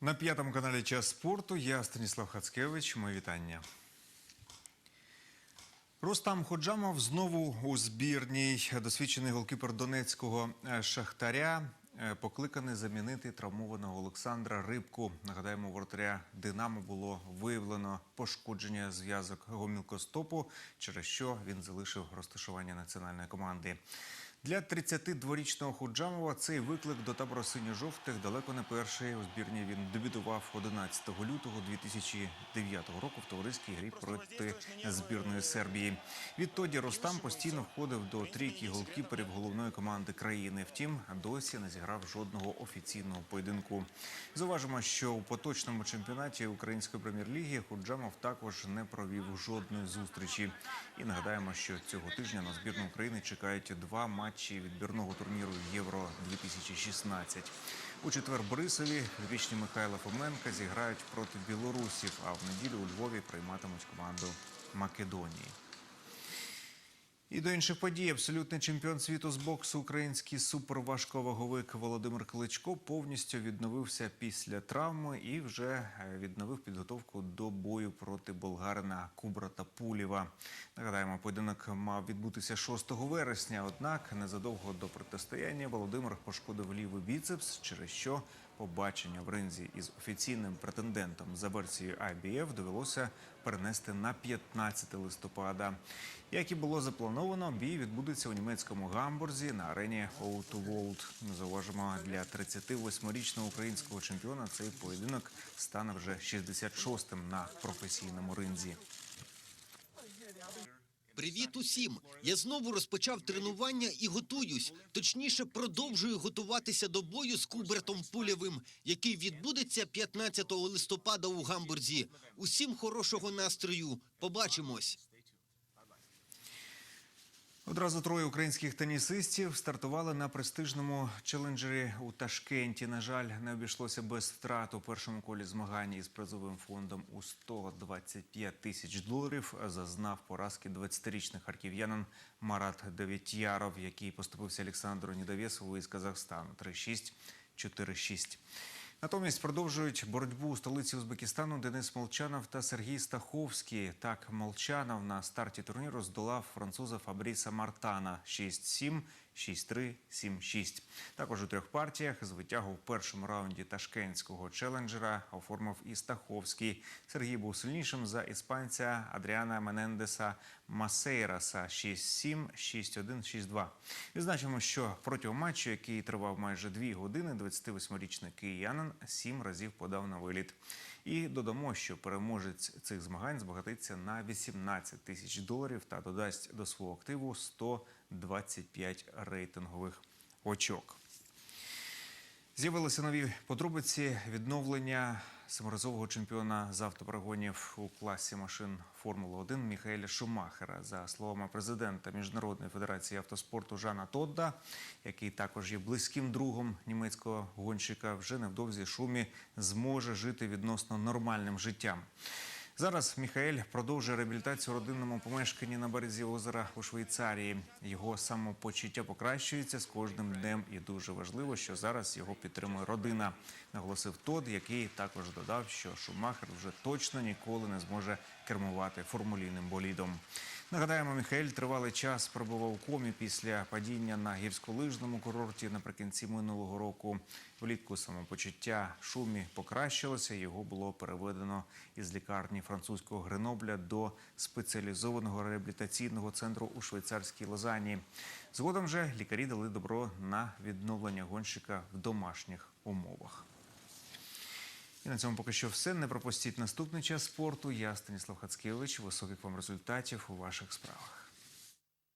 На п'ятому каналі Час спорту я Станіслав Хацкевич. Мої вітання. Рустам Ходжамов знову у збірній. Досвідчений голкіпер донецького е, шахтаря е, покликаний замінити травмованого Олександра Рибку. Нагадаємо, воротаря Динамо було виявлено пошкодження зв'язок гомілкостопу, через що він залишив розташування національної команди. Для 32-річного Худжамова цей виклик до табору синьо-жовтих далеко не перший. У збірні він дебютував 11 лютого 2009 року в товариській грі проти збірної Сербії. Відтоді Ростам постійно входив до трійки голкіперів головної команди країни. Втім, досі не зіграв жодного офіційного поєдинку. Зауважимо, що у поточному чемпіонаті української прем'єр-ліги Худжамов також не провів жодної зустрічі. І нагадаємо, що цього тижня на збірну України чекають два матчі відбірного турніру Євро 2016 У четвер Борисові вічні Михайла Фоменка зіграють проти білорусів, а в неділю у Львові прийматимуть команду Македонії. І до інших подій абсолютний чемпіон світу з боксу, український суперважковаговик Володимир Кличко повністю відновився після травми і вже е, відновив підготовку до бою проти болгарина Кубрата Пулєва. Нагадаємо, поєдинок мав відбутися 6 вересня. Однак незадовго до протистояння Володимир пошкодив лівий біцепс, через що побачення в ринзі із офіційним претендентом за версією IBF довелося перенести на 15 листопада. Як і було заплановано, бій відбудеться у німецькому гамбурзі на арені O2 World. Зауважимо, для 38-річного українського чемпіона цей поєдинок стане вже 66-м на професійному ринзі. Привіт усім! Я знову розпочав тренування і готуюсь. Точніше, продовжую готуватися до бою з Кубертом Пулєвим, який відбудеться 15 листопада у Гамбурзі. Усім хорошого настрою. Побачимось. Одразу троє українських тенісистів стартували на престижному челенджері у Ташкенті. На жаль, не обійшлося без втрат у першому колі змагань із призовим фондом у 125 тисяч доларів. Зазнав поразки 20-річний харків'янин Марат Дев'ятяров, який поступився Олександру Нідовєсову із Казахстану 3-6, 4-6. Натомість продовжують боротьбу у столиці Узбекистану Денис Молчанов та Сергій Стаховський. Так, Молчанов на старті турніру здолав француза Фабріса Мартана 6-7, 6-3, 7-6. Також у трьох партіях з витягу в першому раунді ташкентського челенджера оформив і Стаховський. Сергій був сильнішим за іспанця Адріана Менендеса Масейраса 6-7, 6-1, 6-2. Відзначимо, що протягом матчу, який тривав майже дві години, 28-річний киянин сім разів подав на виліт. І додамо, що переможець цих змагань збагатиться на 18 тисяч доларів та додасть до свого активу 125 рейтингових очок. З'явилися нові подробиці відновлення семиразового чемпіона з автоперегонів у класі машин Формули 1 Міхаеля Шумахера. За словами президента Міжнародної федерації автоспорту Жана Тодда, який також є близьким другом німецького гонщика, вже невдовзі Шумі зможе жити відносно нормальним життям. Зараз Міхаель продовжує реабілітацію у родинному помешканні на березі озера у Швейцарії. Його самопочуття покращується з кожним днем, і дуже важливо, що зараз його підтримує родина. Наголосив Тод, який також додав, що Шумахер вже точно ніколи не зможе кермувати формулійним болідом. Нагадаємо, Міхаель тривалий час перебував у комі після падіння на гірськолижному курорті наприкінці минулого року. Влітку самопочуття шумі покращилося. Його було переведено із лікарні французького Гренобля до спеціалізованого реабілітаційного центру у швейцарській Лозані. Згодом же лікарі дали добро на відновлення гонщика в домашніх умовах. І на цьому поки що все. Не пропустіть наступний час спорту. Я Станіслав Хацкевич. Високих вам результатів у ваших справах.